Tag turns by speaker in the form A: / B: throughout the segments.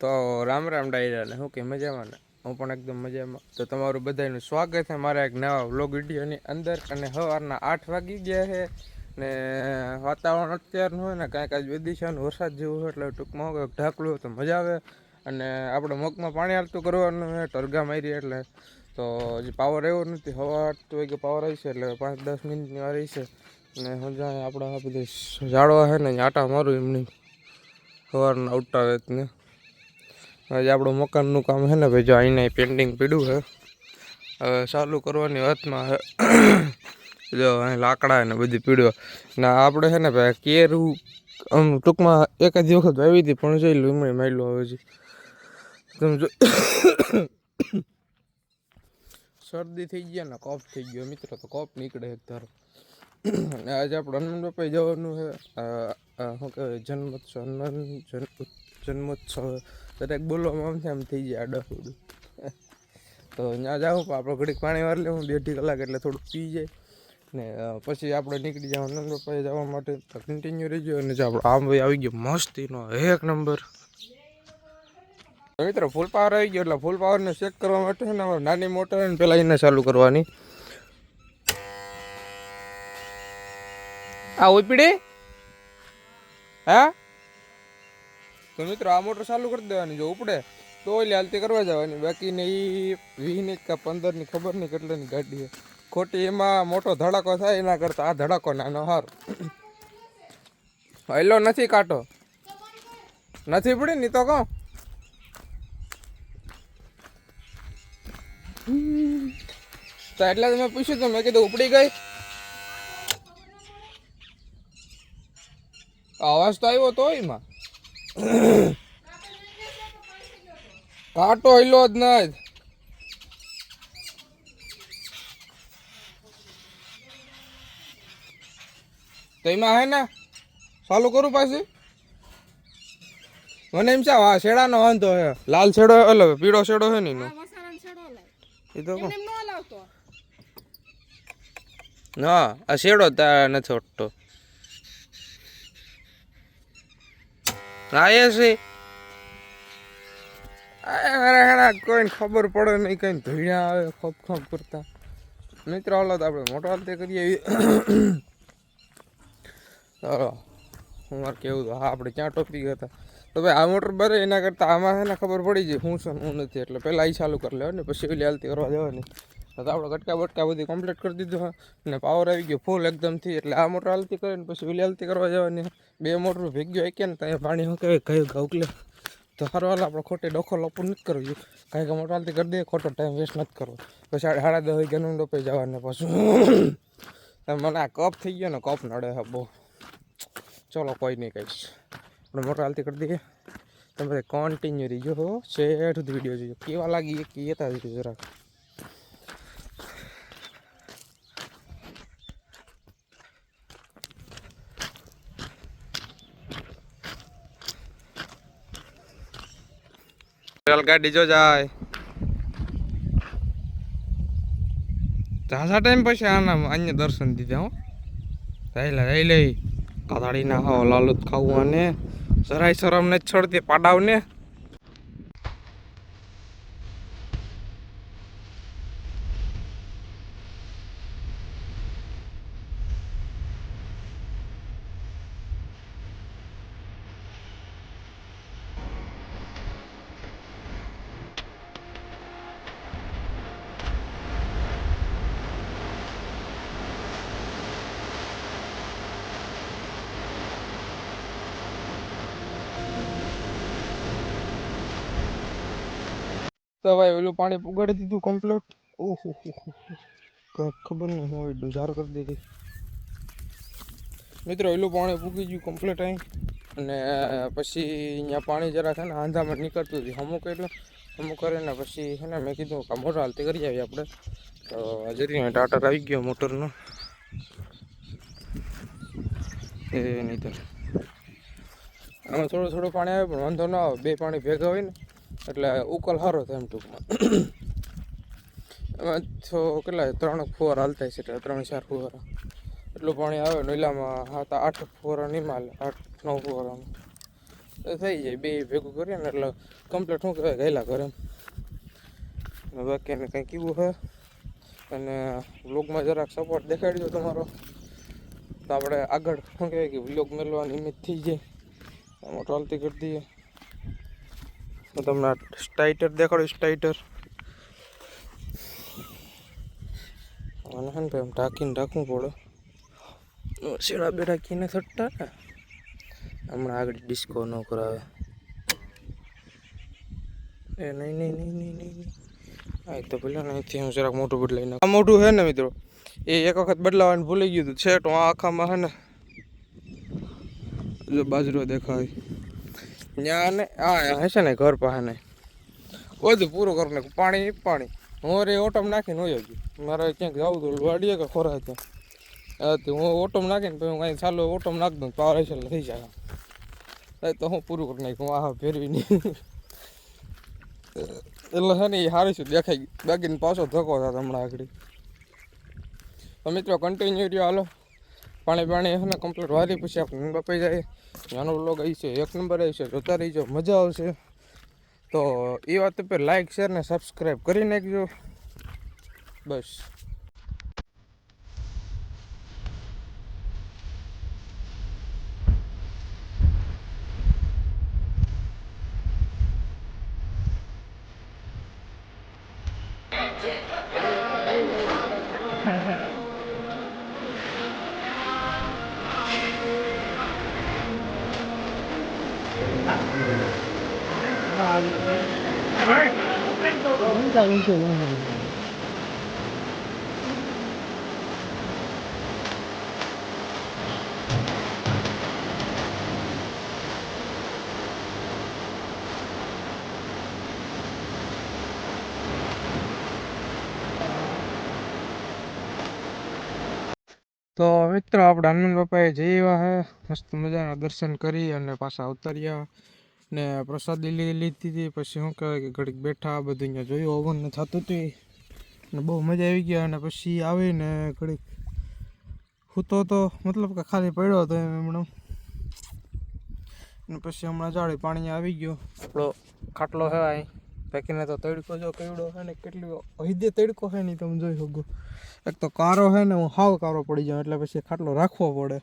A: તો રામ રામ ડાયરાને. શું કે મજામાં ને? હું પણ એકદમ મજામાં. તો તમારું બધાનું સ્વાગત છે મારા એક નવા વ્લોગ વિડીયોની અંદર. અને સવારના આઠ વાગી ગયા છે ને વાતાવરણ અત્યારનું હોય ને કાંઈક આજ વિદિશાનું વરસાદ જેવું હોય એટલે ટૂંકમાં ઢાકલું હોય તો મજા આવે. અને આપણે મગમાં પાણી હાલતું કરવાનું છે ટરગા મારી એટલે. તો હજી પાવર એવો નથી. હવા આઠ વાગે પાવર આવી એટલે પાંચ દસ મિનિટની વાર આવી છે. હું આપણે આપણા આ બધું ઝાડવા છે ને આટા મારું એમની સવારના ઉઠાવે ને આજે આપણું મકાનનું કામ છે ને, ભાઈ જો અહીંયા પેન્ટિંગ પીડ્યું છે. હવે ચાલુ કરવાની વાતમાં જો અહીં લાકડા ને બધી પીડ્યો. ને આપણે છે ને, ભાઈ, કેરું આમ ટૂંકમાં એકાદ વખત આવી હતી, પણ જોઈ લો, એમણે માયલું હવે છે તમે જો શરદી થઈ ગયા ને કફ થઈ ગયો. મિત્રો, તો કફ નીકળે એક ધારો. આજે આપણે હનુમાન બાપાએ જવાનું છે. શું કહેવાય, જન્મોત્સવ, હનુમાન જન્મોત્સવ. દરેક બોલવામાં આમ છે, આમ થઈ જાય આડા તો ત્યાં જાઉં, પણ આપણે ઘડીક પાણી વાર લેવું, બે અઢી કલાક એટલે થોડુંક પી જાય. ને પછી આપણે નીકળી જવાનું હનુમાન બાપાએ જવા માટે. તો કન્ટિન્યુ રહેજો, અને જો આપણો આમ ભાઈ આવી ગયો મસ્તીનો એક નંબર. મિત્રો ફૂલ પાવર આવી ગયો, એટલે ફૂલ પાવરને ચેક કરવા માટે છે ને નાની મોટર પહેલાં એને ચાલુ કરવાની. આ ઉપડી? હા? તો મિત્રો, આ મોટર ચાલુ કરી દેવાની, જો ઉપડે, તો ઓલી હાલતી કરવા જવાની. બાકી ને એ વીસની કે પંદરની ખબર નહીં કેટલાની ગાડી ખોટી એમાં મોટો ધડાકો થાય, એના કરતાં આ ધડાકો નાનો હાર હેલો, નથી કાંટો. નથી પડી ની તો કહું? તો એટલે તમે પૂછ્યું તો, મેં કીધું ઉપડી ગઈ? અવાજ તો આવ્યો તો એમાં કાંટો હિલો જ નહીં. તો એમાં હે ને ચાલુ કરું પાછી? મને એમ છે હા શેડાનો વાંધો હે. લાલ શેડો એટલે પીળો શેડો હે ને એ તો
B: ન
A: આ શેડો તા નથી ઓટતો એ છે. કોઈને ખબર પડે નહીં કઈ ધોળ્યા આવે ખપ ખપ કરતા. મિત્ર, હાલો તો આપણે મોટો હાલતે કરીએ. ચાલો હું મારે કેવું તો હા, આપણે ક્યાં ટોપી ગયા હતા? તો ભાઈ, આ મોટર બરે એના કરતાં આમાં છે ને ખબર પડી જાય હું છે હું નથી, એટલે પહેલાં એ ચાલુ કરી લેવા ને પછી ઓલી હાલતી કરવા જવાની. તો આપણે કટકા બટકા બધી કમ્પ્લીટ કરી દીધું અને પાવર આવી ગયો ફૂલ એકદમથી. એટલે આ મોટર હાલતી કરીને પછી ઓલી હાલતી કરવા જવાની બે મોટર ભેગ્યો એક ને ત્યાં પાણી શું કહેવાય? કયું ઘઉકલે તો સારું હાલ, આપણે ખોટી ડોખો લપું નથી કરવું. કાંઈ કે મોટર હાલતી કરી દે ખોટો ટાઈમ વેસ્ટ નથી કરવો. પછી સાડા દસ વાગ્યાનું ડોપે જવાને પાછું. મને આ કપ થઈ ગયો ને, કપ નડે હા બહુ. ચલો કોઈ નહીં કહીશ. આપણે મોટર હાલતી કરી દઈએ. તમે કોન્ટિન્યુ રહીજો સુધી વીડિયો જોજો. કેવા લાગી એ કહેતા જ ગાડી જો જાય. ઝાઝા ટાઈમ પછી આના અહીંયા દર્શન દીધા હો. રહેલા રહી લઈ કાદાડી ના ખાવ લાલુત ખાવું અને જરાય શરમ ને છોડતી પાડાવ તો ભાઈ ઓલું પાણી પુગાડી દીધું કમ્પ્લીટ ઓહો હો ખબર નહીં હવે ઝાર કરી દીધી મિત્રો ઓલું પાણી પૂગી ગયું કમ્પ્લીટ અહીં. અને પછી અહીંયા પાણી જરા છે ને આંધામાં નીકળતું હતું. અમુક એટલે અમુક કરીને પછી છે ને મેં કીધું કે મોટર હાલતી કરી આવીએ આપણે. તો હજરી ટાટર આવી ગયો મોટરનો. એ નહીં તો. આમાં થોડું થોડું પાણી આવે પણ વાંધો ના આવે. બે પાણી ભેગા હોય ને એટલે ઉકલ સારો થાય એમ ટૂંકમાં. એમાં તો કેટલા ત્રણ ફુવારા હાલતા છે એટલે ત્રણ ચાર ફુવારા. એટલું પાણી આવે નોલામાં સાત આઠ ફુવારા નહીં માલે, આઠ નવ ફુવારામાં. તો થઈ જાય, બે ભેગું કરીએ ને એટલે કમ્પ્લીટ શું કહેવાય, ગયેલા ઘરે બાકી એને કંઈ કેવું છે અને વ્લોગમાં જરાક સપોર્ટ દેખાડજો તમારો. તો આપણે આગળ શું કહેવાય કે વ્લોગ મેળવાની ઇમેજ થઈ જાય. મોટો હાલતી કરી દઈએ. તો તમને સ્ટાઇટર દેખાડું, સ્ટાઇટર. અને હે ને ભાઈ ઢાંકીને રાખવું પડે. શેડા બેડા કીને થતા ને હમણાં આગળ ડિસ્કો ન કરાવે. એ, નહીં નહીં નહીં નહીં નહીં હા એ તો પેલા અહીંથી હું જરાક મોટું બદલાઈ આ મોટું છે ને મિત્રો, એ એક વખત બદલાવાનું ભૂલી ગયું હતું. છેટું આ આખામાં છે ને બાજરો દેખાય. ત્યાં ને હશે ને ઘર પાસે બધું પૂરું કરી ને પાણી પાણી. હું રે ઓટમ નાખીને હોય ગયું મારે ક્યાંક જવું તો વાડીએ કે ખોરાક? ત્યાં હા તો હું ઓટમ નાખીને પછી હું કાંઈ ચાલુ ઓટમ નાખ દઉં, પાવર હશે થઈ જાય તો હું પૂરું કરી નાખ્યું આ ફેરવી નહીં. એટલે છે ને એ સારી શું દેખાઈ ગયું બાકીને પાછો ધક્કો થતો હમણાં આગળ. તો મિત્રો કન્ટિન્યુ રહ્યો, હાલો. પાણી પાણી છે ને કમ્પ્લીટ વારી પછી આપણે બપાઈ જાય. નાનો બ્લોગ આવી છે, એક નંબર આવી છે, જોતા રહીજો, મજા આવશે. તો એ વાત પર લાઈક શેર ને સબસ્ક્રાઈબ કરી નાખજો. બસ. તો મિત્રો, આપણે હનુમાન બાપાએ જઈ આવ્યા હે. મસ્ત મજાના દર્શન કરી અને પાછા ઉતર્યા. ને પ્રસાદી લીધી હતી. પછી શું કહેવાય કે ઘડીક બેઠા બધું અહીંયા જોયું. ઓવન થતું હતું. ને બહુ મજા આવી ગયા અને પછી આવીને ઘડીક સૂતો તો મતલબ કે ખાલી પડ્યો હતો એમ હમણાં. અને પછી હમણાં જાળી પાણી આવી ગયો. આપણો ખાટલો હે અહીં પેકીને તો તડકો જો કેવડો છે ને, કેટલી હૈદે તડકો છે નહીં તમે જોઈ શકો. એક તો કારો છે ને, હું હાવ કારો પડી જાઉં. એટલે પછી ખાટલો રાખવો પડે.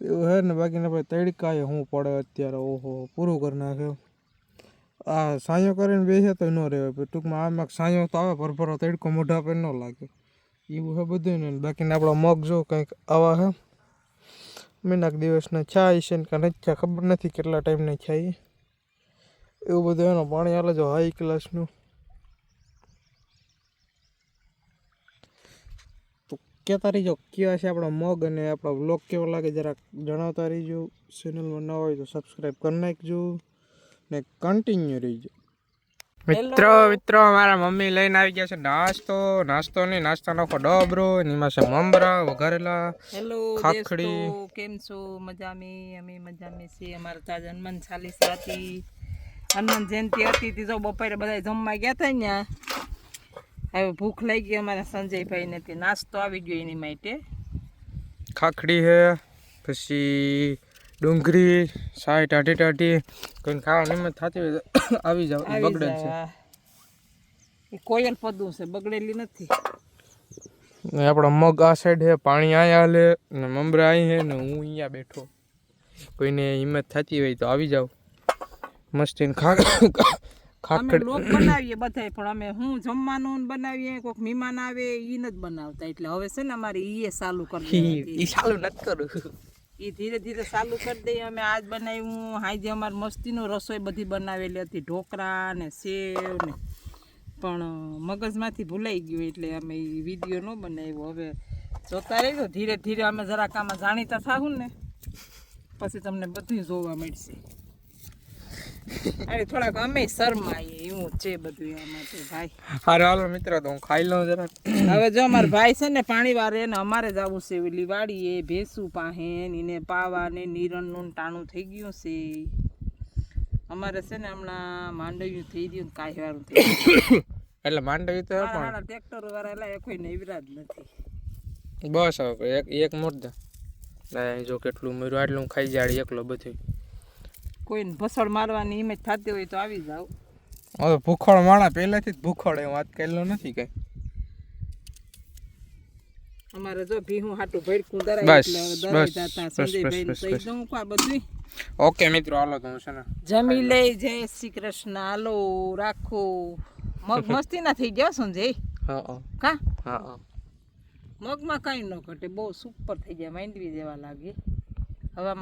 A: એવું છે ને, બાકીના પછી તડકાએ હું પડે અત્યારે, ઓહો, પૂરું કરી નાખે. આ સાંયો કરીને બેસે તો ન રહેવાય ટૂંકમાં આમાં સાંયો તો આવે, ભરભરો તડકો મોઢા પર ન લાગે. એવું છે બધું ને, બાકીને આપણા મગ જો કંઈક આવા છે મહિનાક દિવસના છાય છે ને, કાંઈ નથી ખબર નથી કેટલા ટાઈમની છાય. એવું બધું એનો પાણી હાલે જો હાઈ ક્લાસનું કહેતા રહીજો કેવા છે આપણો મગ અને આપણો વ્લોગ કેવો લાગે જરાક જણાવતા રહીજો. ચેનલમાં ન હોય તો સબસ્ક્રાઈબ કરી નાખજો ને કન્ટિન્યુ રહીજો. મિત્રો મિત્રો મારા મમ્મી લઈને આવી ગયા છે નાસ્તો. નાસ્તો નહીં નાસ્તો નાખો ડબરો એમાં છે મમરા વઘારેલા
B: હેલો
A: ખાખડી.
B: કેમ છો? મજામી? અમે મજામી છીએ. અમારે તાજ હનુમાન ચાલીસ હતી. હનુમાન જયંતિ હતી. તે જો બપોરે બધા જમવા ગયા હતા ત્યાં હવે ભૂખ લાગી ગઈ અમારા સંજયભાઈ નથી નાસ્તો આવી ગયો એની માટે.
A: ખાખડી છે પછી ડુંગળી સાય ટાટી ટાટી કોઈ ખાવા નિમત થતી હોય તો આવી જાવ બગડે છે.
B: એ કોયલ પદું છે બગડેલી નથી.
A: ને આપણો મગ આ સાઈડ હે પાણી આયા હાલે ને મમરા અહીં હે ને હું અહીંયા બેઠો. કોઈને હિંમત થતી હોય તો આવી જાવ. મસ્તી ખા
B: અમે લોક બનાવીએ બધાય પણ અમે હું જમવાનું બનાવીએ કોઈક મહેમાન આવે ઈ નથી બનાવતા. એટલે હવે છે ને અમારે ઈ ચાલુ કરી.
A: ઈ ચાલુ નથી કરું
B: ઈ ધીરે ધીરે ચાલુ કરી દઈએ. અમે આજ બનાવ્યું હાજે અમારી મસ્તીનું રસોઈ બધી બનાવેલી હતી ઢોકળા ને સેવ ને. પણ મગજમાંથી ભૂલાઈ ગયું એટલે અમે એ વીડિયો ન બનાવ્યો. હવે જોતા રહીશું ધીરે ધીરે અમે જરાક આમાં જાણીતા થાવું ને પછી તમને બધું જોવા મળશે. અરે થોડાક અમે શરમાઈએ એવું છે બધું એમાં તો ભાઈ.
A: હારે હાલો મિત્ર તો હું ખાઈ લઉં જરા
B: હવે જો અમારા ભાઈ છે ને પાણી વારે ને અમારે જ આવું છે ઓલી વાડીએ ભેંસું પાસે ને એને પાવા ને નીરણનું ટાણું થઈ ગયું છે. અમારે છે ને હમણાં માંડવ્યું થઈ ગયું કાંઈ વાળું થઈ ગયું.
A: એટલે માંડવી તો
B: પણ. ટ્રેક્ટર વાળા એટલે કોઈ નવરા જ નથી.
A: બસ હવે એક એક મોટ જો કેટલું મર્યું આટલું ખાઈ જાડી એકલો બધું.
B: કોઈને ભસડ મારવાની ઇમેજ થતી હોય તો આવી જાવ
A: હવે ભૂખોળ માણા પહેલાથી જ ભૂખોળ એ વાત કરેલો નથી કઈ.
B: અમારે જો ભીહું હાટું ભડકું દરાય
A: બસ,
B: એટલે હવે
A: બસ,
B: જાતા સંજયભાઈ કહી
A: બસ.
B: દઉં કા બધું
A: ઓકે મિત્રો હાલો તો હું છે ને
B: જમી લે જય શ્રી કૃષ્ણ હાલો રાખો. મગ મસ્તી ના થઈ ગયા સંજય?
A: હા
B: કા?
A: હા
B: મગમાં કાંઈ ન ઘટે બહુ સુપર થઈ જાય માંડવી જેવા લાગે. હવે આમાં